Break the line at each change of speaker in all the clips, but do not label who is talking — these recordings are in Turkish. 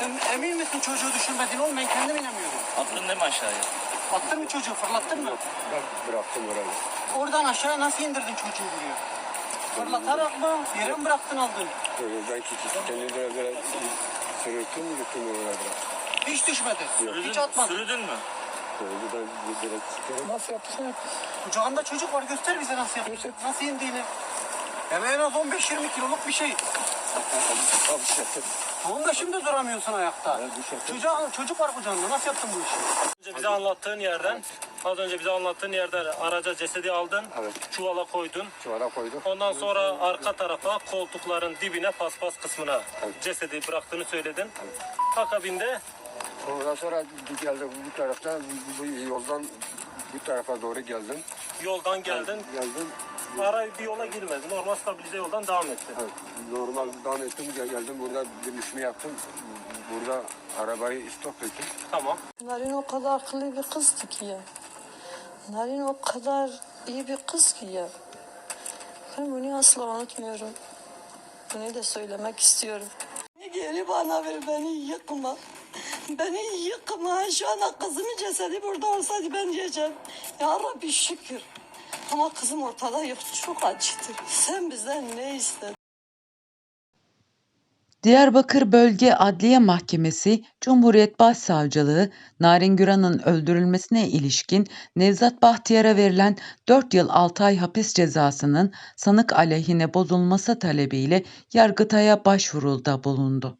Sen emin misin çocuğu düşürmediğini oğlum ben kendim inanmıyorum.
Attın değil mi aşağıya?
Attın mı çocuğu fırlattın mı?
Ben bıraktım orayı.
Oradan aşağıya nasıl indirdin çocuğu buraya? Fırlatarak mı? Yere mi bıraktın aldın?
Öyle ben kendimi böyle böyle sırıttım gittim oraya bıraktım.
Hiç düşmedi.
Sürüdün,
Hiç atmadın.
sürüdün mü?
Öyle ben direkt çıkarım.
Nasıl yaptıysan yap.
Kucağında çocuk var göster bize nasıl yapıyorsun. Nasıl indiğini. Hem en az 15-20 kiloluk bir şey.
Abi şey
Tamam da şimdi duramıyorsun ayakta. Çocuğa, çocuk var kucağında nasıl yaptın bu işi?
önce bize anlattığın yerden, az önce bize anlattığın yerden araca cesedi aldın,
Evet.
çuvala koydun.
Çuvara koyduk.
Ondan sonra arka tarafa koltukların dibine paspas kısmına cesedi bıraktığını söyledin. Akabinde
Ondan sonra geldim bu tarafta bu, bu yoldan bu tarafa doğru geldim.
yoldan geldin,
Geldim.
Ara bir yola girmedin. Normal stabilize yoldan devam ettin.
Evet, normal devam ettim gel- geldim burada dönüşümü yaptım. Burada arabayı stop ettim.
Tamam.
Narin o kadar akıllı bir kızdı ki ya. Narin o kadar iyi bir kız ki ya. Ben bunu asla unutmuyorum. Bunu da söylemek istiyorum. Geri bana ver beni yıkma. Beni yıkma. Şu anda kızımın cesedi burada olsaydı ben diyeceğim. Ya Rabbi şükür. Ama kızım ortada yok. Çok acıdır. Sen bizden ne istedin?
Diyarbakır Bölge Adliye Mahkemesi, Cumhuriyet Başsavcılığı, Narin Güran'ın öldürülmesine ilişkin Nevzat Bahtiyar'a verilen 4 yıl 6 ay hapis cezasının sanık aleyhine bozulması talebiyle Yargıtay'a başvuruda bulundu.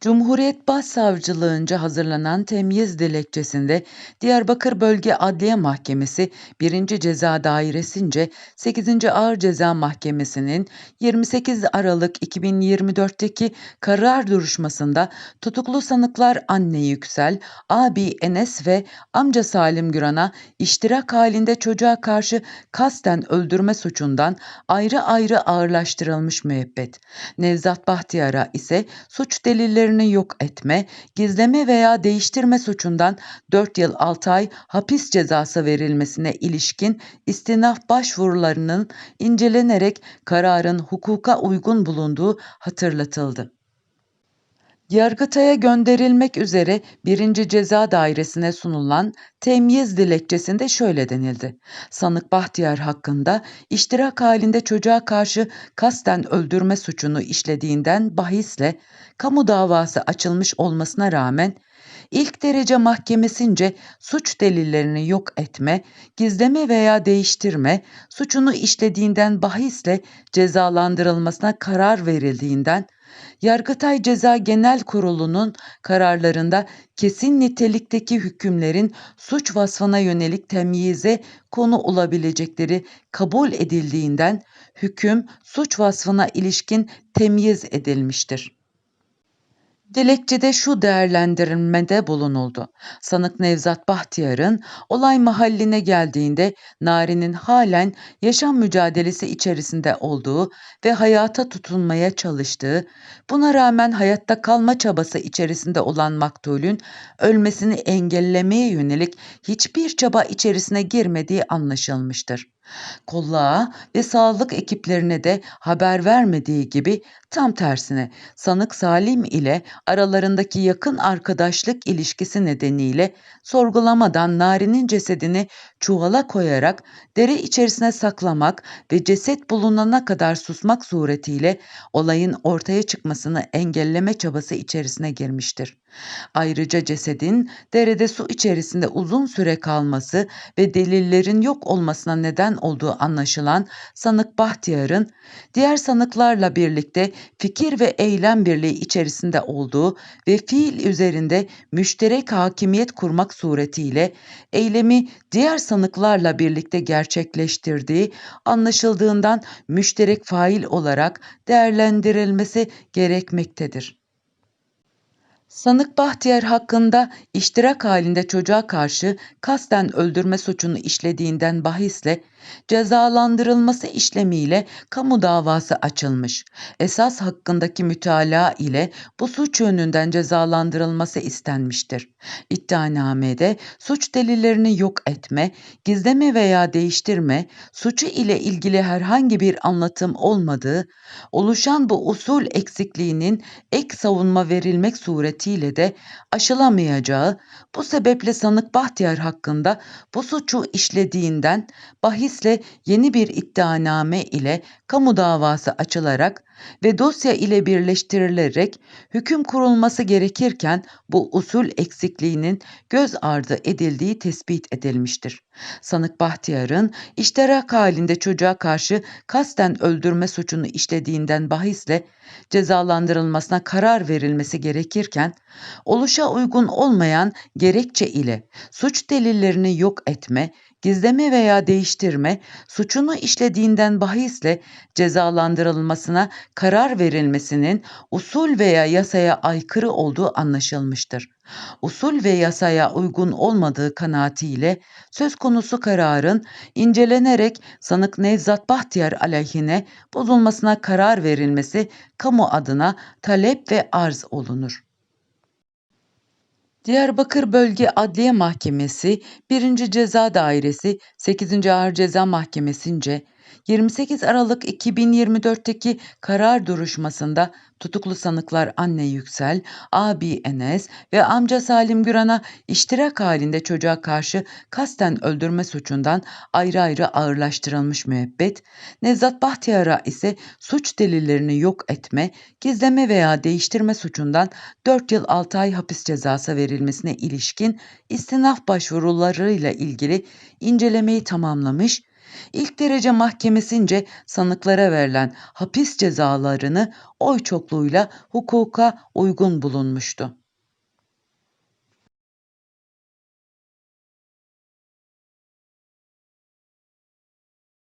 Cumhuriyet Başsavcılığınca hazırlanan temyiz dilekçesinde Diyarbakır Bölge Adliye Mahkemesi 1. Ceza Dairesi'nce 8. Ağır Ceza Mahkemesi'nin 28 Aralık 2024'teki karar duruşmasında tutuklu sanıklar anne Yüksel, abi Enes ve amca Salim Güran'a iştirak halinde çocuğa karşı kasten öldürme suçundan ayrı ayrı ağırlaştırılmış müebbet. Nevzat Bahtiyar'a ise suç delillerini yok etme, gizleme veya değiştirme suçundan 4 yıl 6 ay hapis cezası verilmesine ilişkin istinaf başvurularının incelenerek kararın hukuka uygun bulunduğu hatırlatıldı. Yargıtay'a gönderilmek üzere 1. Ceza Dairesi'ne sunulan temyiz dilekçesinde şöyle denildi. Sanık Bahtiyar hakkında iştirak halinde çocuğa karşı kasten öldürme suçunu işlediğinden bahisle kamu davası açılmış olmasına rağmen ilk derece mahkemesince suç delillerini yok etme, gizleme veya değiştirme, suçunu işlediğinden bahisle cezalandırılmasına karar verildiğinden Yargıtay Ceza Genel Kurulu'nun kararlarında kesin nitelikteki hükümlerin suç vasfına yönelik temyize konu olabilecekleri kabul edildiğinden hüküm suç vasfına ilişkin temyiz edilmiştir. Dilekçede şu değerlendirilmede bulunuldu. Sanık Nevzat Bahtiyar'ın olay mahalline geldiğinde Nari'nin halen yaşam mücadelesi içerisinde olduğu ve hayata tutunmaya çalıştığı, buna rağmen hayatta kalma çabası içerisinde olan maktulün ölmesini engellemeye yönelik hiçbir çaba içerisine girmediği anlaşılmıştır. Kolluğa ve sağlık ekiplerine de haber vermediği gibi tam tersine sanık Salim ile aralarındaki yakın arkadaşlık ilişkisi nedeniyle sorgulamadan Nari'nin cesedini çuvala koyarak dere içerisine saklamak ve ceset bulunana kadar susmak suretiyle olayın ortaya çıkmasını engelleme çabası içerisine girmiştir. Ayrıca cesedin derede su içerisinde uzun süre kalması ve delillerin yok olmasına neden olduğu anlaşılan sanık Bahtiyar'ın diğer sanıklarla birlikte fikir ve eylem birliği içerisinde olduğu ve fiil üzerinde müşterek hakimiyet kurmak suretiyle eylemi diğer sanıklarla birlikte gerçekleştirdiği anlaşıldığından müşterek fail olarak değerlendirilmesi gerekmektedir. Sanık Bahtiyar hakkında iştirak halinde çocuğa karşı kasten öldürme suçunu işlediğinden bahisle cezalandırılması işlemiyle kamu davası açılmış. Esas hakkındaki mütalaa ile bu suç yönünden cezalandırılması istenmiştir. İddianamede suç delillerini yok etme, gizleme veya değiştirme, suçu ile ilgili herhangi bir anlatım olmadığı, oluşan bu usul eksikliğinin ek savunma verilmek suretiyle de aşılamayacağı, bu sebeple sanık Bahtiyar hakkında bu suçu işlediğinden bahisle yeni bir iddianame ile kamu davası açılarak ve dosya ile birleştirilerek hüküm kurulması gerekirken bu usul eksikliğinin göz ardı edildiği tespit edilmiştir. Sanık Bahtiyar'ın iştirak halinde çocuğa karşı kasten öldürme suçunu işlediğinden bahisle cezalandırılmasına karar verilmesi gerekirken oluşa uygun olmayan gerekçe ile suç delillerini yok etme, gizleme veya değiştirme, suçunu işlediğinden bahisle cezalandırılmasına karar verilmesinin usul veya yasaya aykırı olduğu anlaşılmıştır. Usul ve yasaya uygun olmadığı kanaatiyle söz konusu kararın incelenerek sanık Nevzat Bahtiyar aleyhine bozulmasına karar verilmesi kamu adına talep ve arz olunur. Diyarbakır Bölge Adliye Mahkemesi 1. Ceza Dairesi 8. Ağır Ceza Mahkemesi'nce 28 Aralık 2024'teki karar duruşmasında tutuklu sanıklar anne Yüksel, abi Enes ve amca Salim Güran'a iştirak halinde çocuğa karşı kasten öldürme suçundan ayrı ayrı ağırlaştırılmış müebbet, Nevzat Bahtiyar'a ise suç delillerini yok etme, gizleme veya değiştirme suçundan 4 yıl 6 ay hapis cezası verilmesine ilişkin istinaf başvurularıyla ilgili incelemeyi tamamlamış, İlk derece mahkemesince sanıklara verilen hapis cezalarını oy çokluğuyla hukuka uygun bulunmuştu.